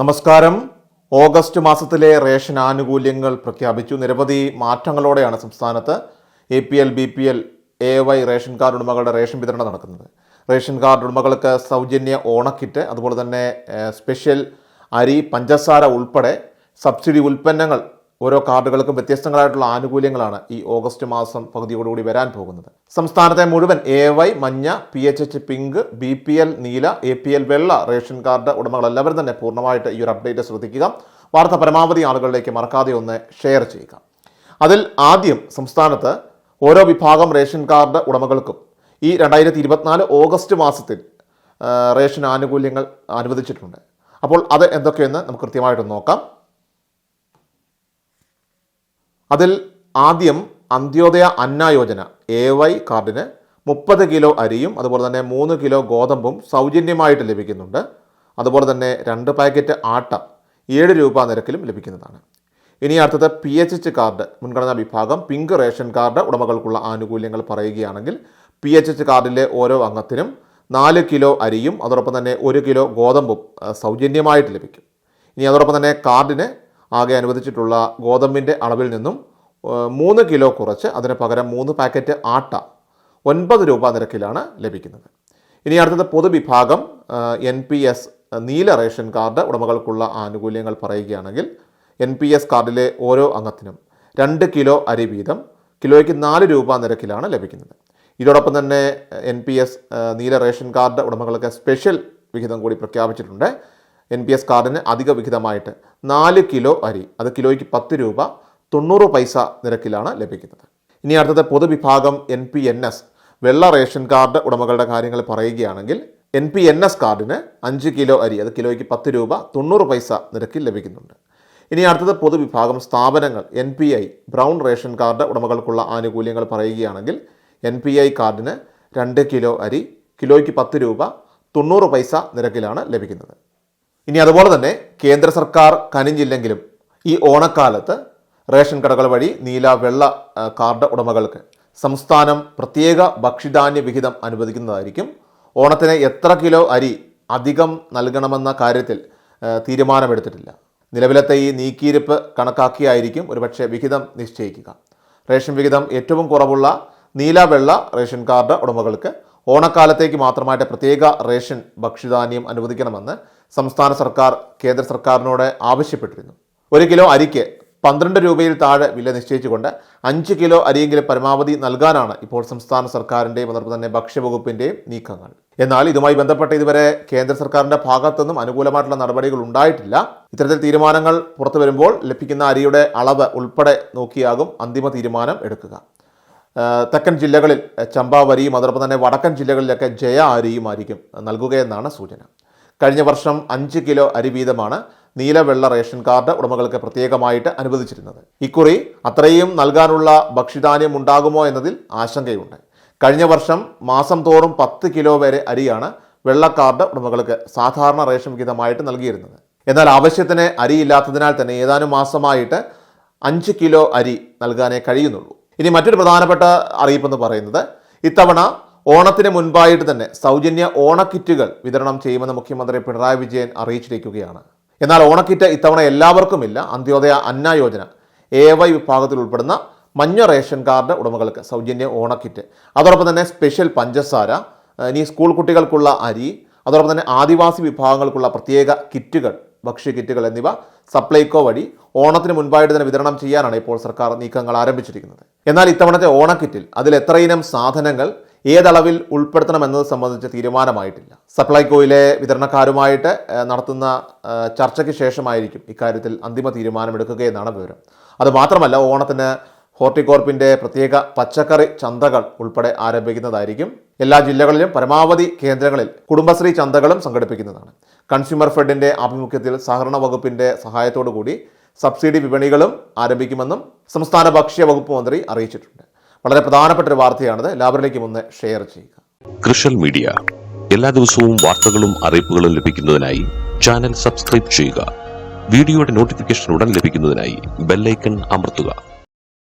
നമസ്കാരം. ഓഗസ്റ്റ് മാസത്തിലെ റേഷൻ ആനുകൂല്യങ്ങൾ പ്രഖ്യാപിച്ചു. നിരവധി മാറ്റങ്ങളോടെയാണ് സംസ്ഥാനത്ത് A P L B P L A Y ration card ഉടമകളുടെ റേഷൻ വിതരണം നടക്കുന്നത്. റേഷൻ കാർഡ് ഉടമകൾക്ക് സൗജന്യ ഓണക്കിറ്റ് അതുപോലെ തന്നെ സ്പെഷ്യൽ അരി പഞ്ചസാര ഉൾപ്പെടെ സബ്സിഡി ഉൽപ്പന്നങ്ങൾ ഓരോ കാർഡുകൾക്കും വ്യത്യസ്തങ്ങളായിട്ടുള്ള ആനുകൂല്യങ്ങളാണ് ഈ ഓഗസ്റ്റ് മാസം പകുതിയോടുകൂടി വരാൻ പോകുന്നത്. സംസ്ഥാനത്തെ മുഴുവൻ എ വൈ മഞ്ഞ P H H pink B P L നീല എ പി എൽ വെള്ള റേഷൻ കാർഡ് ഉടമകൾ എല്ലാവരും തന്നെ പൂർണമായിട്ട് ഈ ഒരു അപ്ഡേറ്റ് ശ്രദ്ധിക്കുക. വാർത്ത പരമാവധി ആളുകളിലേക്ക് മറക്കാതെ ഒന്ന് ഷെയർ ചെയ്യുക. അതിൽ ആദ്യം സംസ്ഥാനത്ത് ഓരോ വിഭാഗം റേഷൻ കാർഡ് ഉടമകൾക്കും ഈ രണ്ടായിരത്തി ഇരുപത്തിനാല് ഓഗസ്റ്റ് മാസത്തിൽ റേഷൻ ആനുകൂല്യങ്ങൾ അനുവദിച്ചിട്ടുണ്ട്. അപ്പോൾ അത് എന്തൊക്കെയെന്ന് നമുക്ക് കൃത്യമായിട്ട് നോക്കാം. അതിൽ ആദ്യം അന്ത്യോദയ അന്ന യോജന എ വൈ കാർഡിന് മുപ്പത് കിലോ അരിയും അതുപോലെ തന്നെ മൂന്ന് കിലോ ഗോതമ്പും സൗജന്യമായിട്ട് ലഭിക്കുന്നുണ്ട്. അതുപോലെ തന്നെ രണ്ട് പാക്കറ്റ് ആട്ട ഏഴ് രൂപ നിരക്കിലും ലഭിക്കുന്നതാണ്. ഇനി അടുത്തത് പി എച്ച് എച്ച് കാർഡ് മുൻഗണനാ വിഭാഗം പിങ്ക് റേഷൻ കാർഡ് ഉടമകൾക്കുള്ള ആനുകൂല്യങ്ങൾ പറയുകയാണെങ്കിൽ പി എച്ച് എച്ച് കാർഡിലെ ഓരോ അംഗത്തിനും നാല് കിലോ അരിയും അതോടൊപ്പം തന്നെ ഒരു കിലോ ഗോതമ്പും സൗജന്യമായിട്ട് ലഭിക്കും. ഇനി അതോടൊപ്പം തന്നെ കാർഡിന് ആകെ അനുവദിച്ചിട്ടുള്ള ഗോതമ്പിന്റെ അളവിൽ നിന്നും മൂന്ന് കിലോ കുറച്ച് അതിന് പകരം മൂന്ന് പാക്കറ്റ് ആട്ട ഒൻപത് രൂപ നിരക്കിലാണ് ലഭിക്കുന്നത്. ഇനി അടുത്തത് പൊതുവിഭാഗം എൻ പി എസ് നീല റേഷൻ കാർഡ് ഉടമകൾക്കുള്ള ആനുകൂല്യങ്ങൾ പറയുകയാണെങ്കിൽ എൻ പി എസ് കാർഡിലെ ഓരോ അംഗത്തിനും രണ്ട് കിലോ അരി വീതം കിലോയ്ക്ക് നാല് രൂപ നിരക്കിലാണ് ലഭിക്കുന്നത്. ഇതോടൊപ്പം തന്നെ എൻ പി എസ് നീല റേഷൻ കാർഡ് ഉടമകൾക്ക് സ്പെഷ്യൽ വിഹിതം കൂടി പ്രഖ്യാപിച്ചിട്ടുണ്ട്. എൻ പി എസ് കാർഡിന് അധിക വിഹിതമായിട്ട് നാല് കിലോ അരി അത് കിലോയ്ക്ക് പത്ത് രൂപ തൊണ്ണൂറ് പൈസ നിരക്കിലാണ് ലഭിക്കുന്നത്. ഇനി അടുത്തത് പൊതുവിഭാഗം എൻ പി എൻ എസ്. വെള്ള റേഷൻ കാർഡ് ഉടമകളുടെ കാര്യങ്ങൾ പറയുകയാണെങ്കിൽ എൻ പി എൻ എസ് കാർഡിന് അഞ്ച് കിലോ അരി അത് കിലോയ്ക്ക് പത്ത് രൂപ തൊണ്ണൂറ് പൈസ നിരക്കിൽ ലഭിക്കുന്നുണ്ട്. ഇനി അടുത്തത് പൊതുവിഭാഗം സ്ഥാപനങ്ങൾ. N P I brown ration card ഉടമകൾക്കുള്ള ആനുകൂല്യങ്ങൾ പറയുകയാണെങ്കിൽ എൻ പി ഐ കാർഡിന് രണ്ട് കിലോ അരി കിലോയ്ക്ക് പത്ത് രൂപ തൊണ്ണൂറ് പൈസ നിരക്കിലാണ് ലഭിക്കുന്നത്. ഇനി അതുപോലെ തന്നെ കേന്ദ്ര സർക്കാർ കനിഞ്ഞില്ലെങ്കിലും ഈ ഓണക്കാലത്ത് റേഷൻ കടകൾ വഴി നീല വെള്ള കാർഡ് ഉടമകൾക്ക് സംസ്ഥാനം പ്രത്യേക ഭക്ഷ്യധാന്യ വിഹിതം അനുവദിക്കുന്നതായിരിക്കും. ഓണത്തിന് എത്ര കിലോ അരി അധികം നൽകണമെന്ന കാര്യത്തിൽ തീരുമാനമെടുത്തിട്ടില്ല. നിലവിലത്തെ ഈ നീക്കിയിരിപ്പ് കണക്കാക്കിയായിരിക്കും ഒരുപക്ഷെ വിഹിതം നിശ്ചയിക്കുക. റേഷൻ വിഹിതം ഏറ്റവും കുറവുള്ള നീല വെള്ള റേഷൻ കാർഡ് ഉടമകൾക്ക് ഓണക്കാലത്തേക്ക് മാത്രമായിട്ട് പ്രത്യേക റേഷൻ ഭക്ഷ്യധാന്യം അനുവദിക്കണമെന്ന് സംസ്ഥാന സർക്കാർ കേന്ദ്ര സർക്കാരിനോട് ആവശ്യപ്പെട്ടിരുന്നു. ഒരു കിലോ അരിക്ക് പന്ത്രണ്ട് രൂപയിൽ താഴെ വില നിശ്ചയിച്ചുകൊണ്ട് അഞ്ച് കിലോ അരിയെങ്കിലും പരമാവധി നൽകാനാണ് ഇപ്പോൾ സംസ്ഥാന സർക്കാരിന്റെയും അതോടൊപ്പം തന്നെ ഭക്ഷ്യവകുപ്പിന്റെയും നീക്കങ്ങൾ. എന്നാൽ ഇതുമായി ബന്ധപ്പെട്ട് ഇതുവരെ കേന്ദ്ര സർക്കാരിന്റെ ഭാഗത്തുനിന്നും അനുകൂലമായിട്ടുള്ള നടപടികൾ ഉണ്ടായിട്ടില്ല. ഇത്തരത്തിൽ തീരുമാനങ്ങൾ പുറത്തു വരുമ്പോൾ ലഭിക്കുന്ന അരിയുടെ അളവ് ഉൾപ്പെടെ നോക്കിയാകും അന്തിമ തീരുമാനം എടുക്കുക. തെക്കൻ ജില്ലകളിൽ ചമ്പാവരിയും അതോടൊപ്പം തന്നെ വടക്കൻ ജില്ലകളിലൊക്കെ ജയ അരിയും അരിയുമായിരിക്കും നൽകുകയെന്നാണ് സൂചന. കഴിഞ്ഞ വർഷം അഞ്ച് കിലോ അരി വീതമാണ് നീലവെള്ള റേഷൻ കാർഡ് ഉടമകൾക്ക് പ്രത്യേകമായിട്ട് അനുവദിച്ചിരുന്നത്. ഇക്കുറി അത്രയും നൽകാനുള്ള ഭക്ഷ്യധാന്യം ഉണ്ടാകുമോ എന്നതിൽ ആശങ്കയുണ്ട്. കഴിഞ്ഞ വർഷം മാസം തോറും പത്ത് കിലോ വരെ അരിയാണ് വെള്ള കാർഡ് ഉടമകൾക്ക് സാധാരണ റേഷൻ വിഹിതമായിട്ട് നൽകിയിരുന്നത്. എന്നാൽ ആവശ്യത്തിന് അരിയില്ലാത്തതിനാൽ തന്നെ ഏതാനും മാസമായിട്ട് അഞ്ച് കിലോ അരി നൽകാനേ കഴിയുന്നുള്ളൂ. ഇനി മറ്റൊരു പ്രധാനപ്പെട്ട അറിയിപ്പെന്ന് പറയുന്നത് ഇത്തവണ ഓണത്തിന് മുൻപായിട്ട് തന്നെ സൗജന്യ ഓണക്കിറ്റുകൾ വിതരണം ചെയ്യുമെന്ന് മുഖ്യമന്ത്രി പിണറായി വിജയൻ അറിയിച്ചിരിക്കുകയാണ്. എന്നാൽ ഓണക്കിറ്റ് ഇത്തവണ എല്ലാവർക്കുമില്ല. അന്ത്യോദയ അന്ന യോജന. എ വൈ വിഭാഗത്തിൽ ഉൾപ്പെടുന്ന മഞ്ഞ റേഷൻ കാർഡ് ഉടമകൾക്ക് സൗജന്യ ഓണക്കിറ്റ്. അതോടൊപ്പം തന്നെ സ്പെഷ്യൽ പഞ്ചസാര ഇനി സ്കൂൾ കുട്ടികൾക്കുള്ള അരി അതോടൊപ്പം തന്നെ ആദിവാസി വിഭാഗങ്ങൾക്കുള്ള പ്രത്യേക കിറ്റുകൾ ഭക്ഷ്യ കിറ്റുകൾ എന്നിവ സപ്ലൈകോ വഴി ഓണത്തിന് മുൻപായിട്ട് തന്നെ വിതരണം ചെയ്യാനാണ് ഇപ്പോൾ സർക്കാർ നീക്കങ്ങൾ ആരംഭിച്ചിരിക്കുന്നത്. എന്നാൽ ഇത്തവണത്തെ ഓണക്കിറ്റിൽ അതിൽ എത്രയിനം സാധനങ്ങൾ ഏതളവിൽ ഉൾപ്പെടുത്തണമെന്നത് സംബന്ധിച്ച തീരുമാനമായിട്ടില്ല. സപ്ലൈകോയിലെ വിതരണക്കാരുമായിട്ട് നടത്തുന്ന ചർച്ചയ്ക്ക് ശേഷമായിരിക്കും ഇക്കാര്യത്തിൽ അന്തിമ തീരുമാനമെടുക്കുകയെന്നാണ് വിവരം. അതുമാത്രമല്ല ഓണത്തിന് ഹോർട്ടികോർപ്പിന്റെ പ്രത്യേക പച്ചക്കറി ചന്തകൾ ഉൾപ്പെടെ ആരംഭിക്കുന്നതായിരിക്കും. എല്ലാ ജില്ലകളിലും പരമാവധി കേന്ദ്രങ്ങളിൽ കുടുംബശ്രീ ചന്തകളും സംഘടിപ്പിക്കുന്നതാണ്. കൺസ്യൂമർ ഫെഡിന്റെ ആഭിമുഖ്യത്തിൽ സഹകരണ വകുപ്പിന്റെ സഹായത്തോടു കൂടി സബ്സിഡി വിപണികളും ആരംഭിക്കുമെന്നും സംസ്ഥാന ഭക്ഷ്യ വകുപ്പ് മന്ത്രി അറിയിച്ചിട്ടുണ്ട്. വളരെ പ്രധാനപ്പെട്ട ഒരു വാർത്തയാണിത്. എല്ലാവരിലേക്കും ഒന്ന് ഷെയർ ചെയ്യുക. കൃഷൽ മീഡിയ. എല്ലാ ദിവസവും വാർത്തകളും അറിയിപ്പുകളും ലഭിക്കുന്നതിനായി ചാനൽ സബ്സ്ക്രൈബ് ചെയ്യുക. വീഡിയോയുടെ നോട്ടിഫിക്കേഷൻ ഉടൻ ലഭിക്കുന്നതിനായി ബെല്ലൈക്കൺ അമർത്തുക.